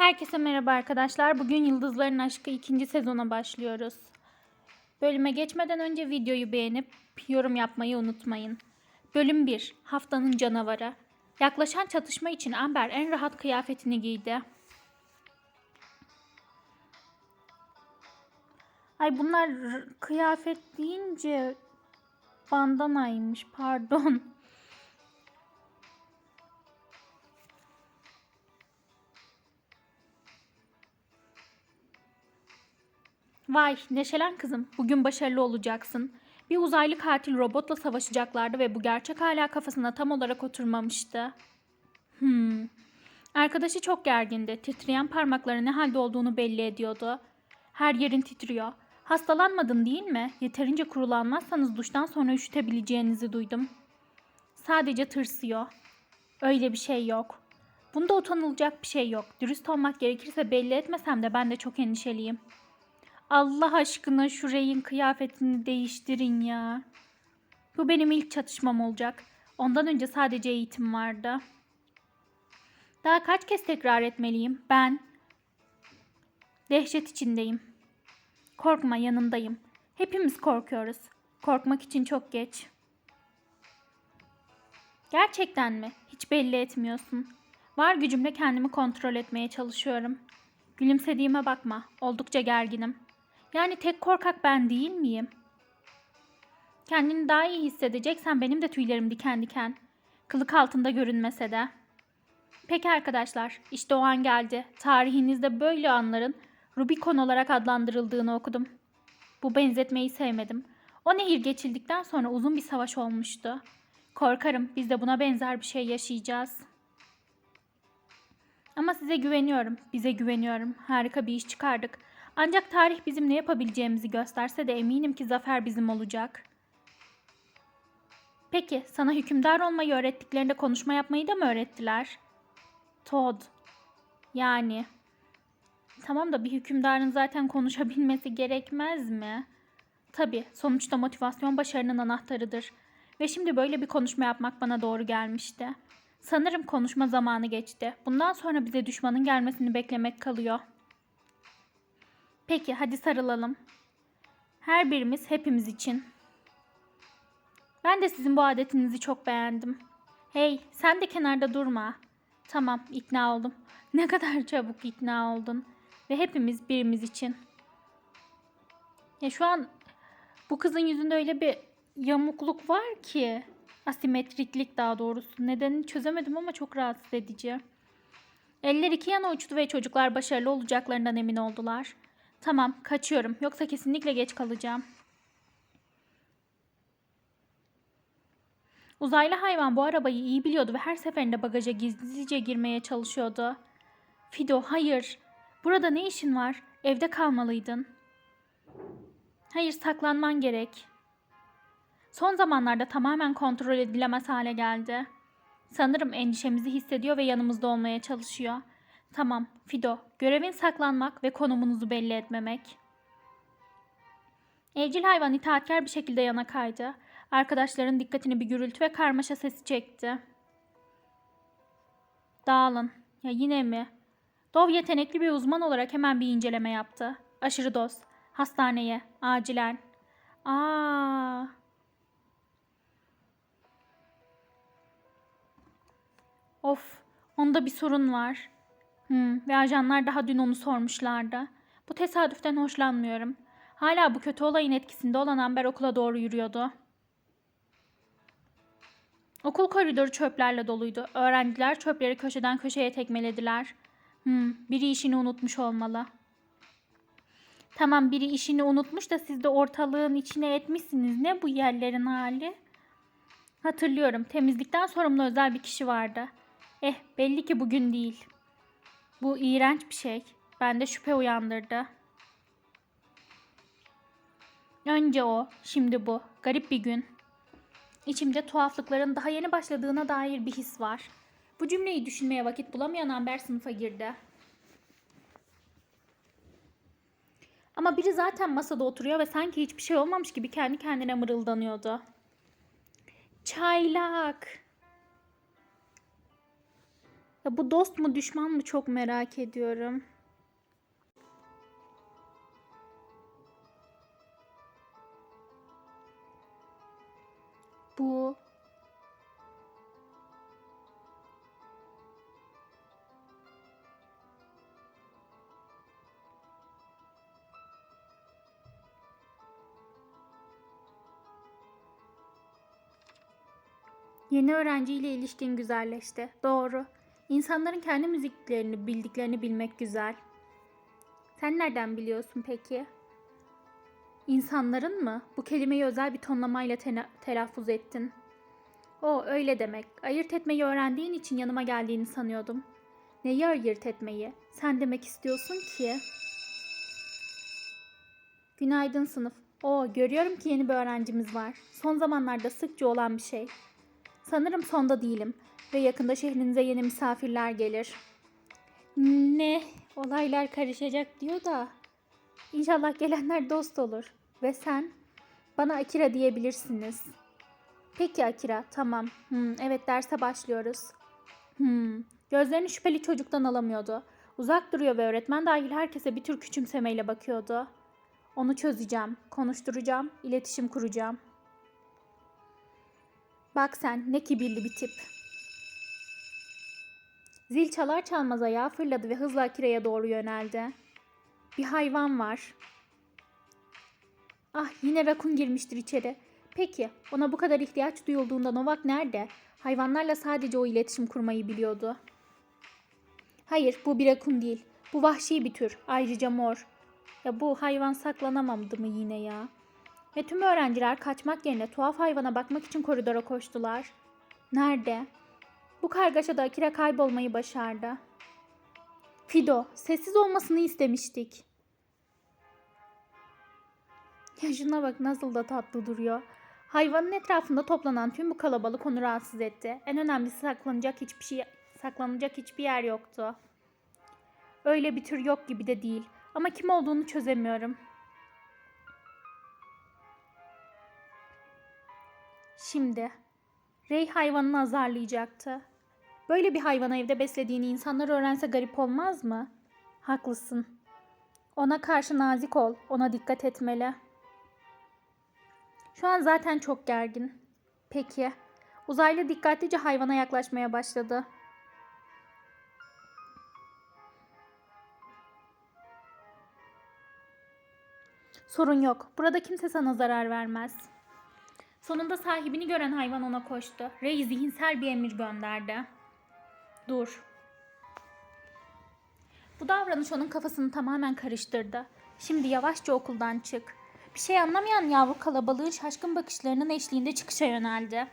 Herkese merhaba arkadaşlar. Bugün Yıldızların Aşkı ikinci sezona başlıyoruz. Bölüme geçmeden önce videoyu beğenip yorum yapmayı unutmayın. Bölüm 1. Haftanın canavarı. Yaklaşan çatışma için Amber en rahat kıyafetini giydi. Ay bunlar kıyafet deyince bandanaymış pardon. Vay neşelen kızım. Bugün başarılı olacaksın. Bir uzaylı katil robotla savaşacaklardı ve bu gerçek hala kafasına tam olarak oturmamıştı. Hmm. Arkadaşı çok gergindi. Titreyen parmakları ne halde olduğunu belli ediyordu. Her yerin titriyor. Hastalanmadın değil mi? Yeterince kurulanmazsanız duştan sonra üşütebileceğinizi duydum. Sadece tırsıyor. Öyle bir şey yok. Bunda utanılacak bir şey yok. Dürüst olmak gerekirse belli etmesem de ben de çok endişeliyim. Allah aşkına şu reyin kıyafetini değiştirin ya. Bu benim ilk çatışmam olacak. Ondan önce sadece eğitim vardı. Daha kaç kez tekrar etmeliyim? Ben dehşet içindeyim. Korkma yanındayım. Hepimiz korkuyoruz. Korkmak için çok geç. Gerçekten mi? Hiç belli etmiyorsun. Var gücümle kendimi kontrol etmeye çalışıyorum. Gülümsediğime bakma. Oldukça gerginim. Yani tek korkak ben değil miyim? Kendini daha iyi hissedeceksen benim de tüylerim diken diken. Kılık altında görünmese de. Peki arkadaşlar, işte o an geldi. Tarihinizde böyle anların Rubikon olarak adlandırıldığını okudum. Bu benzetmeyi sevmedim. O nehir geçildikten sonra uzun bir savaş olmuştu. Korkarım biz de buna benzer bir şey yaşayacağız. Ama size güveniyorum, bize güveniyorum. Harika bir iş çıkardık. Ancak tarih bizim ne yapabileceğimizi gösterse de eminim ki zafer bizim olacak. Peki, sana hükümdar olmayı öğrettiklerinde konuşma yapmayı da mı öğrettiler? Todd. Yani. Tamam da bir hükümdarın zaten konuşabilmesi gerekmez mi? Tabii, sonuçta motivasyon başarının anahtarıdır. Ve şimdi böyle bir konuşma yapmak bana doğru gelmişti. Sanırım konuşma zamanı geçti. Bundan sonra bize düşmanın gelmesini beklemek kalıyor. Peki hadi sarılalım. Her birimiz hepimiz için. Ben de sizin bu adetinizi çok beğendim. Hey sen de kenarda durma. Tamam ikna oldum. Ne kadar çabuk ikna oldun. Ve hepimiz birimiz için. Ya şu an bu kızın yüzünde öyle bir yamukluk var ki. Asimetriklik daha doğrusu. Nedenini çözemedim ama çok rahatsız edici. Eller iki yana uçtu ve çocuklar başarılı olacaklarından emin oldular. Tamam, kaçıyorum. Yoksa kesinlikle geç kalacağım. Uzaylı hayvan bu arabayı iyi biliyordu ve her seferinde bagaja gizlice girmeye çalışıyordu. Fido, hayır. Burada ne işin var? Evde kalmalıydın. Hayır, saklanman gerek. Son zamanlarda tamamen kontrol edilemez hale geldi. Sanırım endişemizi hissediyor ve yanımızda olmaya çalışıyor. Tamam, Fido. Görevin saklanmak ve konumunuzu belli etmemek. Evcil hayvan itaatkar bir şekilde yana kaydı. Arkadaşların dikkatini bir gürültü ve karmaşa sesi çekti. Dağılın. Ya yine mi? Dov yetenekli bir uzman olarak hemen bir inceleme yaptı. Aşırı doz. Hastaneye. Acilen. Aa. Of. Onda bir sorun var. Hmm, ve ajanlar daha dün onu sormuşlardı. Bu tesadüften hoşlanmıyorum. Hala bu kötü olayın etkisinde olan Amber okula doğru yürüyordu. Okul koridoru çöplerle doluydu. Öğrenciler çöpleri köşeden köşeye tekmelediler. Hmm, biri işini unutmuş olmalı. Tamam biri işini unutmuş da siz de ortalığın içine etmişsiniz. Ne bu yerlerin hali? Hatırlıyorum. Temizlikten sorumlu özel bir kişi vardı. Eh belli ki bugün değil. Bu iğrenç bir şey. Bende şüphe uyandırdı. Önce o, şimdi bu. Garip bir gün. İçimde tuhaflıkların daha yeni başladığına dair bir his var. Bu cümleyi düşünmeye vakit bulamayan Amber sınıfa girdi. Ama biri zaten masada oturuyor ve sanki hiçbir şey olmamış gibi kendi kendine mırıldanıyordu. Çaylak. Ya bu dost mu düşman mı çok merak ediyorum. Bu Yeni öğrenciyle ilişkin güzelleşti. Doğru. İnsanların kendi müziklerini bildiklerini bilmek güzel. Sen nereden biliyorsun peki? İnsanların mı? Bu kelimeyi özel bir tonlamayla tena- telaffuz ettin. O öyle demek. Ayırt etmeyi öğrendiğin için yanıma geldiğini sanıyordum. Neyi ayırt etmeyi? Sen demek istiyorsun ki. Günaydın sınıf. O görüyorum ki yeni bir öğrencimiz var. Son zamanlarda sıkça olan bir şey. Sanırım sonda değilim ve yakında şehrinize yeni misafirler gelir. Ne? Olaylar karışacak diyor da. İnşallah gelenler dost olur. Ve sen? Bana Akira diyebilirsiniz. Peki Akira, tamam. Hmm, evet derse başlıyoruz. Hmm, gözlerini şüpheli çocuktan alamıyordu. Uzak duruyor ve öğretmen dahil herkese bir tür küçümsemeyle bakıyordu. Onu çözeceğim, konuşturacağım, iletişim kuracağım. Bak sen ne kibirli bir tip. Zil çalar çalmaz ayağa fırladı ve hızla Akira'ya doğru yöneldi. Bir hayvan var. Ah yine rakun girmiştir içeri. Peki ona bu kadar ihtiyaç duyulduğunda Novak nerede? Hayvanlarla sadece o iletişim kurmayı biliyordu. Hayır bu bir rakun değil. Bu vahşi bir tür. Ayrıca mor. Ya bu hayvan saklanamadı mı yine ya? Ve tüm öğrenciler kaçmak yerine tuhaf hayvana bakmak için koridora koştular. Nerede? Bu kargaşada Akira kaybolmayı başardı. Fido, sessiz olmasını istemiştik. Ya şuna bak nasıl da tatlı duruyor. Hayvanın etrafında toplanan tüm bu kalabalık onu rahatsız etti. En önemlisi saklanacak hiçbir şey saklanacak hiçbir yer yoktu. Öyle bir tür yok gibi de değil. Ama kim olduğunu çözemiyorum. Şimdi Rey hayvanını azarlayacaktı. Böyle bir hayvanı evde beslediğini insanlar öğrense garip olmaz mı? Haklısın. Ona karşı nazik ol, ona dikkat etmeli. Şu an zaten çok gergin. Peki. Uzaylı dikkatlice hayvana yaklaşmaya başladı. Sorun yok. Burada kimse sana zarar vermez. Sonunda sahibini gören hayvan ona koştu. Rey zihinsel bir emir gönderdi. Dur. Bu davranış onun kafasını tamamen karıştırdı. Şimdi yavaşça okuldan çık. Bir şey anlamayan yavru kalabalığı şaşkın bakışlarının eşliğinde çıkışa yöneldi.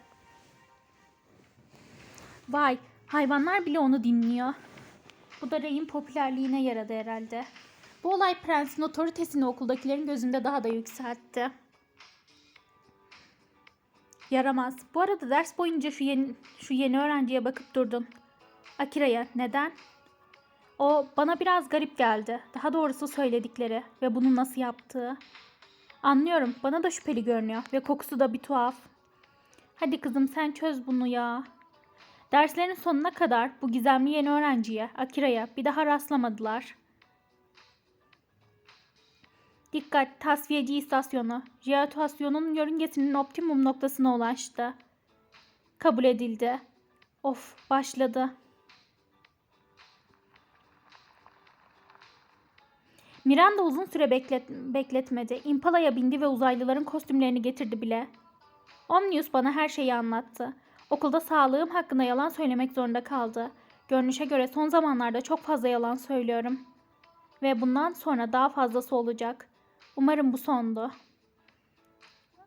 Vay, hayvanlar bile onu dinliyor. Bu da Rey'in popülerliğine yaradı herhalde. Bu olay prensin otoritesini okuldakilerin gözünde daha da yükseltti. Yaramaz. Bu arada ders boyunca şu yeni, şu yeni öğrenciye bakıp durdun. Akira'ya neden? O bana biraz garip geldi. Daha doğrusu söyledikleri ve bunu nasıl yaptığı. Anlıyorum. Bana da şüpheli görünüyor ve kokusu da bir tuhaf. Hadi kızım sen çöz bunu ya. Derslerin sonuna kadar bu gizemli yeni öğrenciye, Akira'ya bir daha rastlamadılar. Dikkat, tasfiyeci istasyonu. Jeotasyonun yörüngesinin optimum noktasına ulaştı. Kabul edildi. Of, başladı. Miranda uzun süre beklet bekletmedi. Impala'ya bindi ve uzaylıların kostümlerini getirdi bile. Omnius bana her şeyi anlattı. Okulda sağlığım hakkında yalan söylemek zorunda kaldı. Görünüşe göre son zamanlarda çok fazla yalan söylüyorum. Ve bundan sonra daha fazlası olacak. Umarım bu sondu.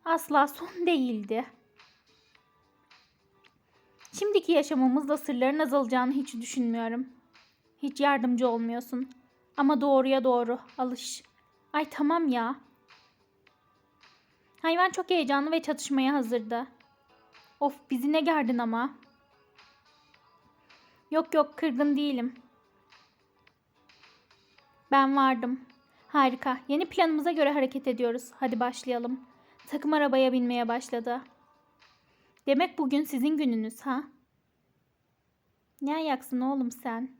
Asla son değildi. Şimdiki yaşamımızda sırların azalacağını hiç düşünmüyorum. Hiç yardımcı olmuyorsun. Ama doğruya doğru. Alış. Ay tamam ya. Hayvan çok heyecanlı ve çatışmaya hazırdı. Of bizi ne gerdin ama. Yok yok kırgın değilim. Ben vardım. Harika. Yeni planımıza göre hareket ediyoruz. Hadi başlayalım. Takım arabaya binmeye başladı. Demek bugün sizin gününüz ha? Ne ayaksın oğlum sen?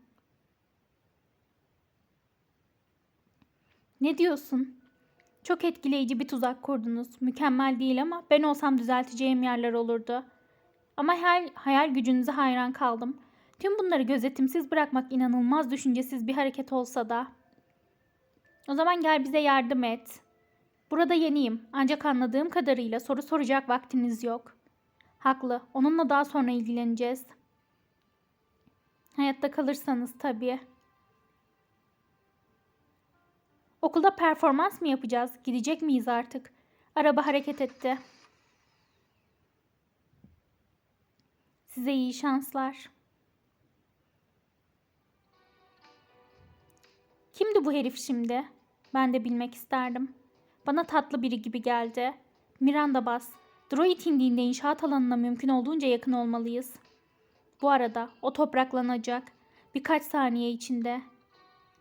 Ne diyorsun? Çok etkileyici bir tuzak kurdunuz. Mükemmel değil ama ben olsam düzelteceğim yerler olurdu. Ama her hayal gücünüze hayran kaldım. Tüm bunları gözetimsiz bırakmak inanılmaz düşüncesiz bir hareket olsa da. O zaman gel bize yardım et. Burada yeniyim ancak anladığım kadarıyla soru soracak vaktiniz yok. Haklı. Onunla daha sonra ilgileneceğiz. Hayatta kalırsanız tabii. Okulda performans mı yapacağız? Gidecek miyiz artık? Araba hareket etti. Size iyi şanslar. Kimdi bu herif şimdi? Ben de bilmek isterdim. Bana tatlı biri gibi geldi. Miranda Bas. Droid indiğinde inşaat alanına mümkün olduğunca yakın olmalıyız. Bu arada o topraklanacak. Birkaç saniye içinde.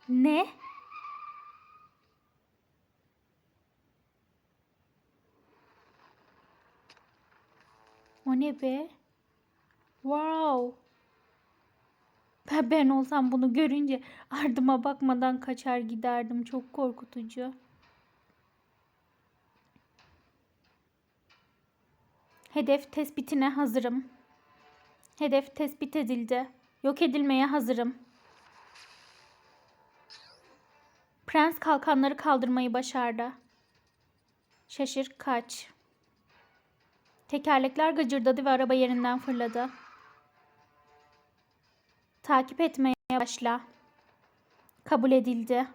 Ne? O ne be? Wow. Ben, ben olsam bunu görünce ardıma bakmadan kaçar giderdim. Çok korkutucu. Hedef tespitine hazırım. Hedef tespit edildi. Yok edilmeye hazırım. Prens kalkanları kaldırmayı başardı. Şaşır kaç. Tekerlekler gıcırdadı ve araba yerinden fırladı. Takip etmeye başla. Kabul edildi.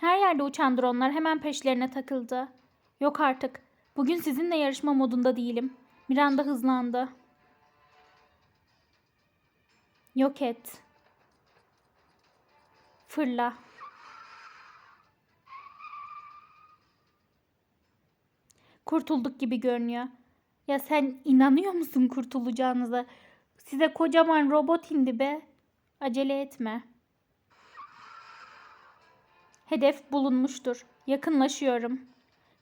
Her yerde uçan dronlar hemen peşlerine takıldı. Yok artık. Bugün sizinle yarışma modunda değilim. Miranda hızlandı. Yok et. Fırla. Kurtulduk gibi görünüyor. Ya sen inanıyor musun kurtulacağınıza? Size kocaman robot indi be. Acele etme. Hedef bulunmuştur. Yakınlaşıyorum.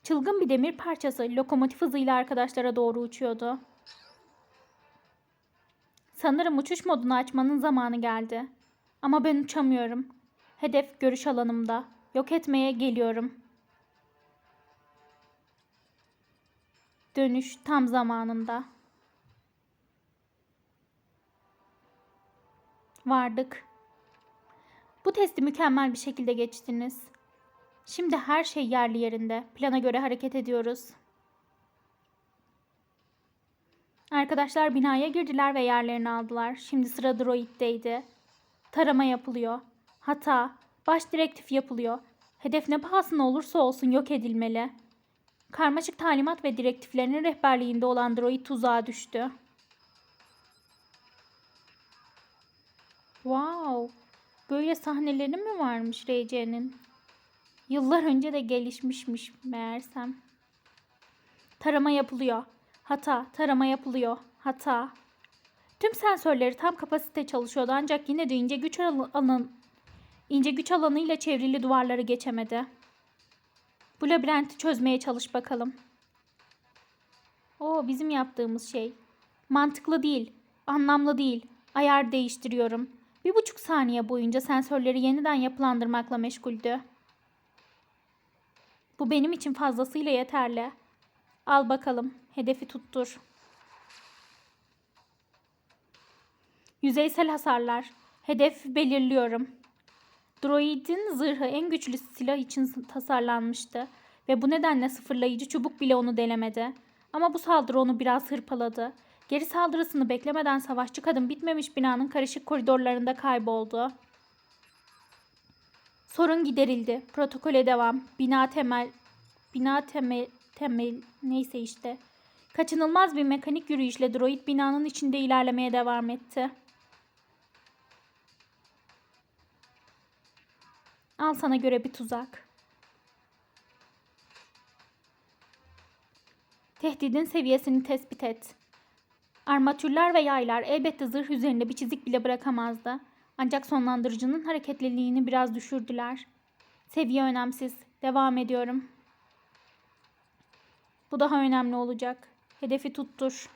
Çılgın bir demir parçası lokomotif hızıyla arkadaşlara doğru uçuyordu. Sanırım uçuş modunu açmanın zamanı geldi. Ama ben uçamıyorum. Hedef görüş alanımda. Yok etmeye geliyorum. Dönüş tam zamanında. Vardık. Bu testi mükemmel bir şekilde geçtiniz. Şimdi her şey yerli yerinde. Plana göre hareket ediyoruz. Arkadaşlar binaya girdiler ve yerlerini aldılar. Şimdi sıra droiddeydi. Tarama yapılıyor. Hata, baş direktif yapılıyor. Hedef ne pahasına olursa olsun yok edilmeli. Karmaşık talimat ve direktiflerinin rehberliğinde olan droid tuzağa düştü. Wow, böyle sahneleri mi varmış RC'nin? Yıllar önce de gelişmişmiş meğersem. Tarama yapılıyor. Hata, tarama yapılıyor. Hata. Tüm sensörleri tam kapasite çalışıyordu ancak yine de ince güç alanı ince güç alanıyla çevrili duvarları geçemedi. Bu labirenti çözmeye çalış bakalım. O bizim yaptığımız şey. Mantıklı değil, anlamlı değil. Ayar değiştiriyorum. Bir buçuk saniye boyunca sensörleri yeniden yapılandırmakla meşguldü. Bu benim için fazlasıyla yeterli. Al bakalım. Hedefi tuttur. Yüzeysel hasarlar. Hedef belirliyorum. Droid'in zırhı en güçlü silah için tasarlanmıştı ve bu nedenle sıfırlayıcı çubuk bile onu delemedi. Ama bu saldırı onu biraz hırpaladı. Geri saldırısını beklemeden savaşçı kadın bitmemiş binanın karışık koridorlarında kayboldu. Sorun giderildi. Protokole devam. Bina temel bina temel temel neyse işte. Kaçınılmaz bir mekanik yürüyüşle droid binanın içinde ilerlemeye devam etti. Al sana göre bir tuzak. Tehdidin seviyesini tespit et. Armatürler ve yaylar elbette zırh üzerinde bir çizik bile bırakamazdı. Ancak sonlandırıcının hareketliliğini biraz düşürdüler. Seviye önemsiz. Devam ediyorum. Bu daha önemli olacak. Hedefi tuttur.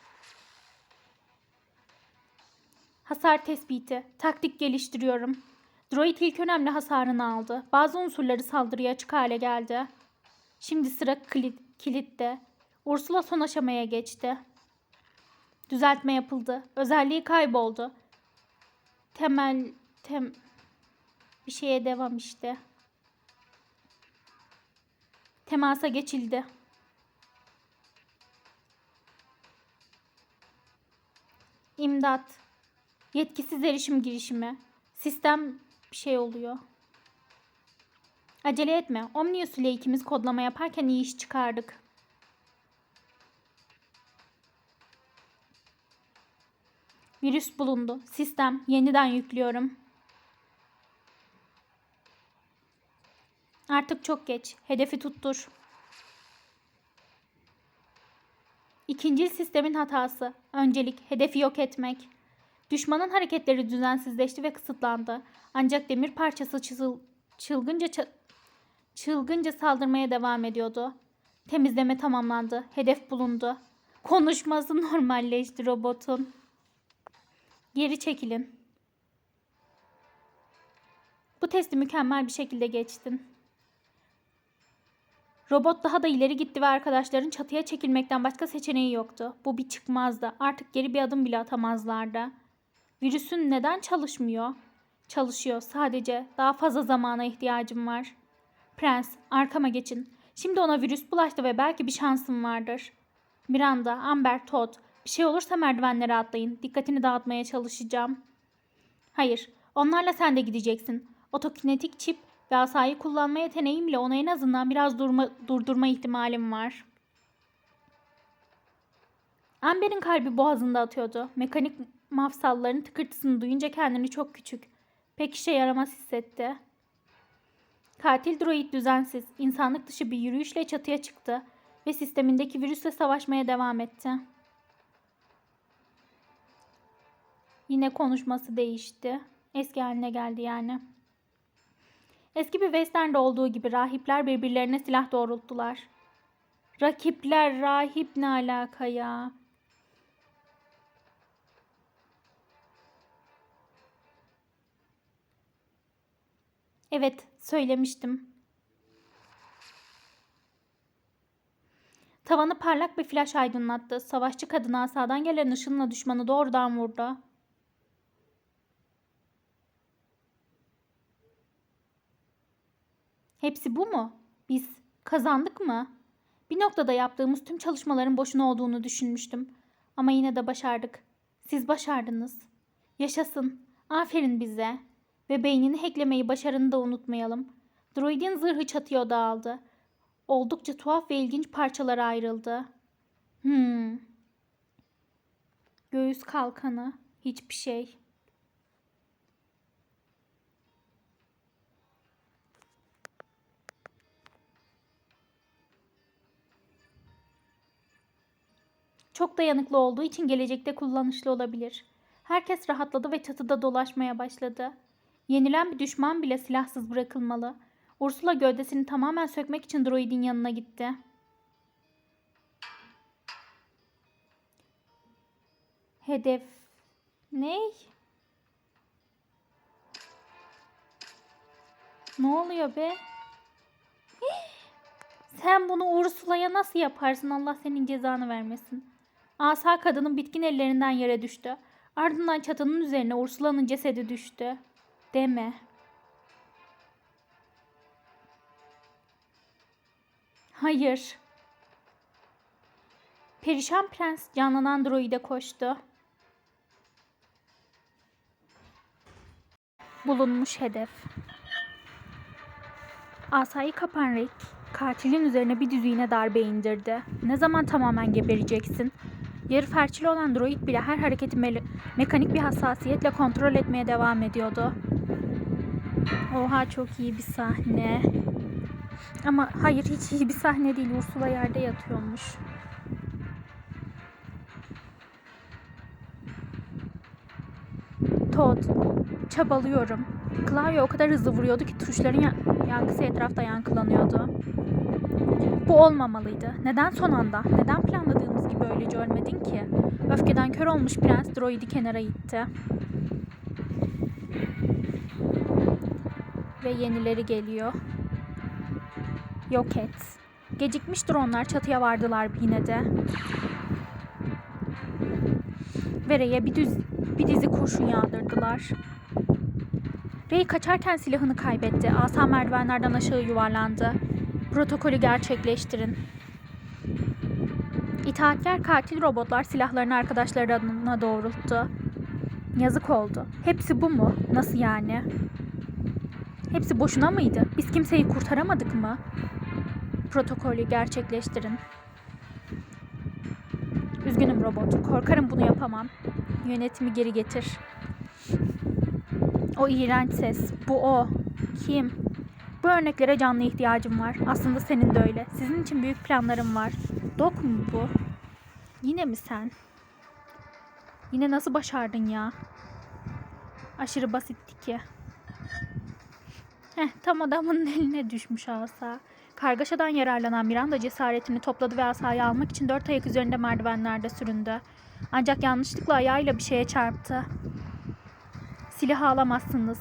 Hasar tespiti. Taktik geliştiriyorum. Droid ilk önemli hasarını aldı. Bazı unsurları saldırıya açık hale geldi. Şimdi sıra kilit, kilitte. Ursula son aşamaya geçti. Düzeltme yapıldı. Özelliği kayboldu. Temel tem bir şeye devam işte. Temasa geçildi. İmdat. Yetkisiz erişim girişimi. Sistem bir şey oluyor. Acele etme. Omnius ile ikimiz kodlama yaparken iyi iş çıkardık. Virüs bulundu. Sistem yeniden yüklüyorum. Artık çok geç. Hedefi tuttur. İkinci sistemin hatası. Öncelik hedefi yok etmek. Düşmanın hareketleri düzensizleşti ve kısıtlandı. Ancak demir parçası çızıl, çılgınca çılgınca saldırmaya devam ediyordu. Temizleme tamamlandı. Hedef bulundu. Konuşması normalleşti robotun. Geri çekilin. Bu testi mükemmel bir şekilde geçtin. Robot daha da ileri gitti ve arkadaşların çatıya çekilmekten başka seçeneği yoktu. Bu bir çıkmazdı. Artık geri bir adım bile atamazlardı. Virüsün neden çalışmıyor? Çalışıyor sadece. Daha fazla zamana ihtiyacım var. Prens, arkama geçin. Şimdi ona virüs bulaştı ve belki bir şansım vardır. Miranda, Amber, Todd. Bir şey olursa merdivenlere atlayın. Dikkatini dağıtmaya çalışacağım. Hayır, onlarla sen de gideceksin. Otokinetik çip ve asayı kullanma yeteneğimle onu en azından biraz durma, durdurma ihtimalim var. Amber'in kalbi boğazında atıyordu. Mekanik mafsalların tıkırtısını duyunca kendini çok küçük, pek işe yaramaz hissetti. Katil droid düzensiz, insanlık dışı bir yürüyüşle çatıya çıktı ve sistemindeki virüsle savaşmaya devam etti. Yine konuşması değişti. Eski haline geldi yani. Eski bir westernde olduğu gibi rahipler birbirlerine silah doğrulttular. Rakipler, rahip ne alaka ya? Evet, söylemiştim. Tavanı parlak bir flash aydınlattı. Savaşçı kadın asadan gelen ışınla düşmanı doğrudan vurdu. Hepsi bu mu? Biz kazandık mı? Bir noktada yaptığımız tüm çalışmaların boşuna olduğunu düşünmüştüm. Ama yine de başardık. Siz başardınız. Yaşasın. Aferin bize. Ve beynini hacklemeyi başarını da unutmayalım. Droid'in zırhı çatıya dağıldı. Oldukça tuhaf ve ilginç parçalara ayrıldı. Hmm. Göğüs kalkanı. Hiçbir şey. Çok dayanıklı olduğu için gelecekte kullanışlı olabilir. Herkes rahatladı ve çatıda dolaşmaya başladı. Yenilen bir düşman bile silahsız bırakılmalı. Ursula gövdesini tamamen sökmek için droidin yanına gitti. Hedef ne? Ne oluyor be? Sen bunu Ursula'ya nasıl yaparsın? Allah senin cezanı vermesin. Asa kadının bitkin ellerinden yere düştü. Ardından çatının üzerine Ursula'nın cesedi düştü. Deme. Hayır. Perişan prens canlanan droide koştu. Bulunmuş hedef. Asayı kapan Rick, katilin üzerine bir düzüğüne darbe indirdi. Ne zaman tamamen gebereceksin? Yarı ferçili olan droid bile her hareketi me- mekanik bir hassasiyetle kontrol etmeye devam ediyordu. Oha çok iyi bir sahne. Ama hayır hiç iyi bir sahne değil. Ursula yerde yatıyormuş. Todd, çabalıyorum. Klavye o kadar hızlı vuruyordu ki tuşların ya- yankısı etrafta yankılanıyordu. Bu olmamalıydı. Neden son anda? Neden planladığımız gibi öylece ölmedin ki? Öfkeden kör olmuş prens droidi kenara itti. Ve yenileri geliyor. Yok et. Gecikmiştir onlar çatıya vardılar yine de. Ve Rey'e bir, düz, bir dizi kurşun yağdırdılar. Rey kaçarken silahını kaybetti. Asa merdivenlerden aşağı yuvarlandı. Protokolü gerçekleştirin. İtaatkar katil robotlar silahlarını arkadaşlarına doğrulttu. Yazık oldu. Hepsi bu mu? Nasıl yani? Hepsi boşuna mıydı? Biz kimseyi kurtaramadık mı? Protokolü gerçekleştirin. Üzgünüm robot. Korkarım bunu yapamam. Yönetimi geri getir. O iğrenç ses. Bu o. Kim? Bu örneklere canlı ihtiyacım var. Aslında senin de öyle. Sizin için büyük planlarım var. Dok mu bu? Yine mi sen? Yine nasıl başardın ya? Aşırı basitti ki. Heh, tam adamın eline düşmüş asa. Kargaşadan yararlanan Miranda cesaretini topladı ve asayı almak için dört ayak üzerinde merdivenlerde süründü. Ancak yanlışlıkla ayağıyla bir şeye çarptı. Silahı alamazsınız.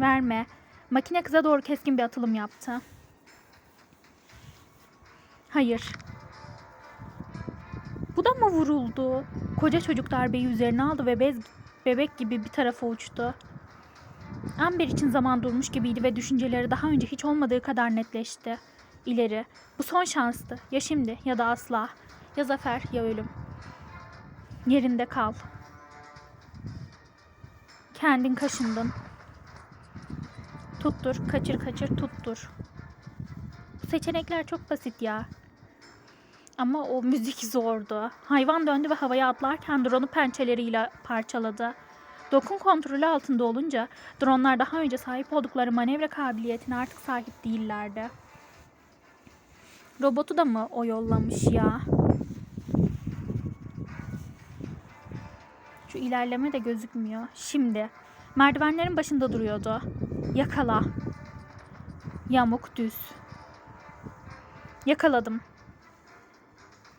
Verme. Makine kıza doğru keskin bir atılım yaptı. Hayır. Bu da mı vuruldu? Koca çocuk darbeyi üzerine aldı ve bez, bebek gibi bir tarafa uçtu. Amber için zaman durmuş gibiydi ve düşünceleri daha önce hiç olmadığı kadar netleşti. İleri. Bu son şanstı. Ya şimdi ya da asla. Ya zafer ya ölüm. Yerinde kal. Kendin kaşındın. Tuttur, kaçır kaçır tuttur. Bu seçenekler çok basit ya. Ama o müzik zordu. Hayvan döndü ve havaya atlarken drone'u pençeleriyle parçaladı. Dokun kontrolü altında olunca dronlar daha önce sahip oldukları manevra kabiliyetine artık sahip değillerdi. Robotu da mı o yollamış ya? Şu ilerleme de gözükmüyor. Şimdi merdivenlerin başında duruyordu. Yakala. Yamuk düz. Yakaladım.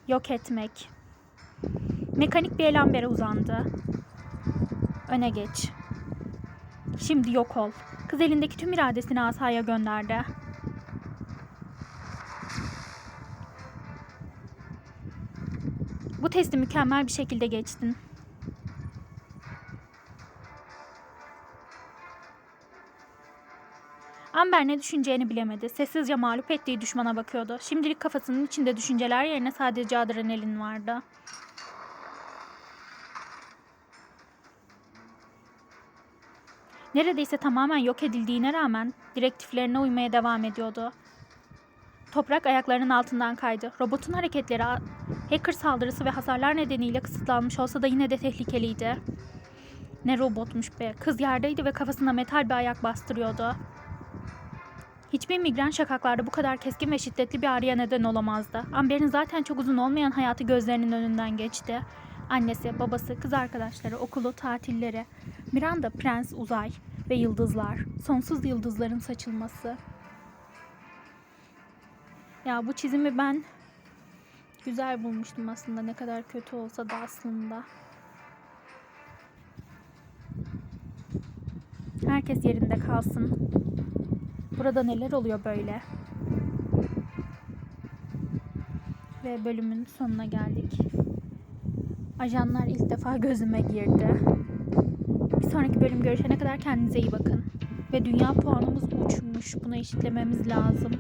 Yok etmek. Mekanik bir el ambere uzandı. Öne geç. Şimdi yok ol. Kız elindeki tüm iradesini asaya gönderdi. Bu testi mükemmel bir şekilde geçtin. Amber ne düşüneceğini bilemedi. Sessizce mağlup ettiği düşmana bakıyordu. Şimdilik kafasının içinde düşünceler yerine sadece adrenalin vardı. Neredeyse tamamen yok edildiğine rağmen direktiflerine uymaya devam ediyordu. Toprak ayaklarının altından kaydı. Robotun hareketleri hacker saldırısı ve hasarlar nedeniyle kısıtlanmış olsa da yine de tehlikeliydi. Ne robotmuş be. Kız yerdeydi ve kafasına metal bir ayak bastırıyordu. Hiçbir migren şakaklarda bu kadar keskin ve şiddetli bir ağrıya neden olamazdı. Amber'in zaten çok uzun olmayan hayatı gözlerinin önünden geçti. Annesi, babası, kız arkadaşları, okulu, tatilleri, Miranda, Prens, Uzay ve yıldızlar. Sonsuz yıldızların saçılması. Ya bu çizimi ben güzel bulmuştum aslında. Ne kadar kötü olsa da aslında. Herkes yerinde kalsın. Burada neler oluyor böyle? Ve bölümün sonuna geldik. Ajanlar ilk defa gözüme girdi. Bir sonraki bölüm görüşene kadar kendinize iyi bakın. Ve dünya puanımız uçmuş. Bunu eşitlememiz lazım.